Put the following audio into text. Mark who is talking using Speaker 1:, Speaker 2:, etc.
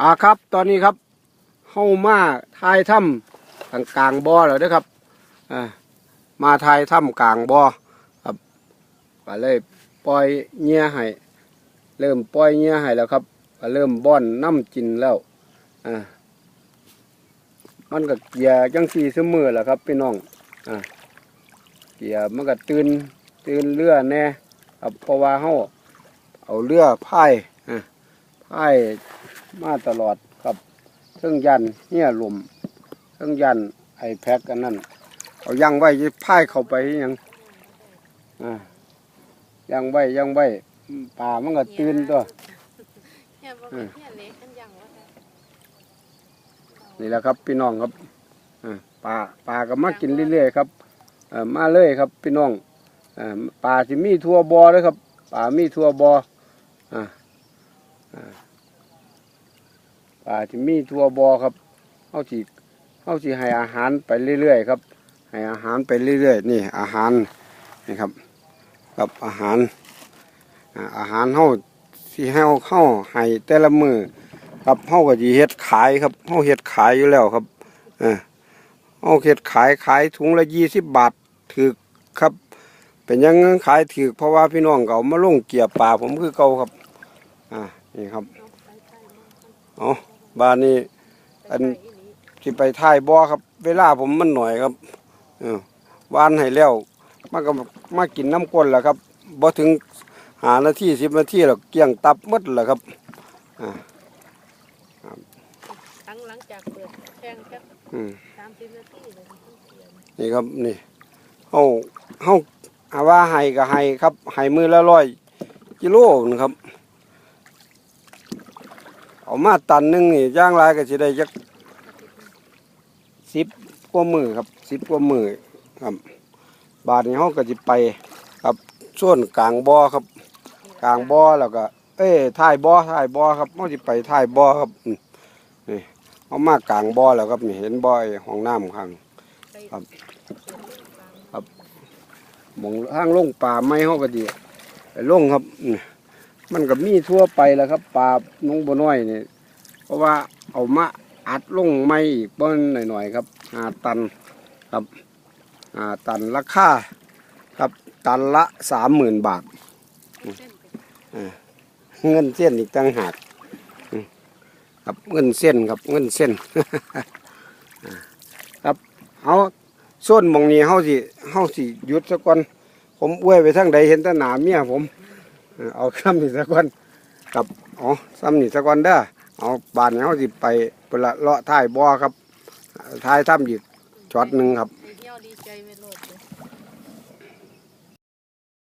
Speaker 1: อ่าครับ ตอนนี้ครับเข้ามาทายถ้ำกลางกลางบ่อแล้วเด้อครับอ่ามาทายถ้ำกลางบ่อครับก็เลยปล่อยเงี้ยให้เริ่มปล่อยเงี้ยให้แล้วครับก็เริ่มบ้อนน้ำกินแล้วอ่ามันก็เกียจังสีเสมอแหละครับพี่น้องอ่าเกียมันก็ตื่นตื่นเรือแน่ครับเพราะว่าเฮาเอาเรือพายอ่าพาย มาตลอดครับเครื่องยันเนี่ยลมเครื่องยันไอแพ็กกันนั่นเอายังไว้จะพายเข้าไปยังอ่ายังไว้ยังไว้ป่ามันก็ตื่นตัว
Speaker 2: เนี่ยบ่เป็นเนี่ยเล็กกันยังวะแต่
Speaker 1: นี่แหละครับ พี่น้องครับอ่าป่าป่าก็มากินเรื่อยๆครับเอ่อมาเลยครับ พี่น้องอ่าป่าที่มีทั่วบอเลยครับป่ามีทั่วบออ่าอ่า ป่าที่มีทั่วบอครับเขาสิเขาสิให้อาหารไปเรื่อยๆครับ ให้อาหารไปเรื่อยๆ นี่อาหารนี่ครับกับอาหารอาหารเขาที่ให้เขาเข้าให้แต่ละมือครับเฮาก็สิเฮ็ดขายครับเฮาเฮ็ดขายอยู่แล้วครับเออเฮาเฮ็ดขายขายถุงละ20บบาทถูกครับ เป็นยังขายถูกเพราะว่าพี่น้องเก็เอามาลงเกียร์ปลาผมคือเก่าครับ อ่านี่ครับ
Speaker 2: อาไปใส่หม้อ
Speaker 1: บ้านนี้
Speaker 2: ไป
Speaker 1: อัน
Speaker 2: ใส่อีหลี
Speaker 1: สิไปท้ายบ่อครับ เวลาผมมันหน่อยครับเออวานให้แล้วมันก็มากินน้ำก้นแล้วครับบ่ถึงหานาที10นาทีแล้วเกลี้ยงตับหมดแล้วครับ
Speaker 2: ตั้งหลังจากเปิดแข่งแค่
Speaker 1: อืม
Speaker 2: สามสิบนาทีเลยมันต้องเปลี่ยน
Speaker 1: นี่ครับนี่เฮาเฮาอาว่าให้ก็ให้ครับให้มือละร้อยกิโลนะครับ เอามาตันหนึงนี่ย่างลายก็สิได้จักสิบกว่ามือครับสิบกว่ามือครับ บาทนี้เฮาก็สิไปครับส่วนกลางบ่อครับ กลางบ่อแล้วก็ เอ้ยท้ายบ่อท้ายบ่อครับเฮาสิไปท้ายบ่อครับนี่เอามากลางบ่อแล้วครับนี่เห็นบ่อไอ้ห้องน้ำข้างครับ
Speaker 2: เปิดเรื่องกลาง
Speaker 1: หมองทางลงป่าไม้เขาก็ดีลงครับอื มันก็มีทั่วไปแหล้วครับป่าน้องบัวน้อยนี่เพราะว่าเอามาอัดลงไม้อีกเบิ้ลหน่อยๆครับหาตันครับหาตันราคาครับตันละสามหมื่นบาท
Speaker 2: เงิ
Speaker 1: นเส้นอีกต่างหากครับเงินเส้นครับเงินเส้นครับเอาส่วนมองนี้เฮาสิเฮาสิหยุดสักก่อนผมอวยไปทางใดเห็นแต่หนาเมียผม เอาซ้ำนี่สักก่อนกับอ๋อซ้ำนี่สักก่อนเด้อเอาบานนี้เขาสิไปเปละเลาะท้ายบ่อครับท้ายถ้ำอีกช็อตหนึ่งครับ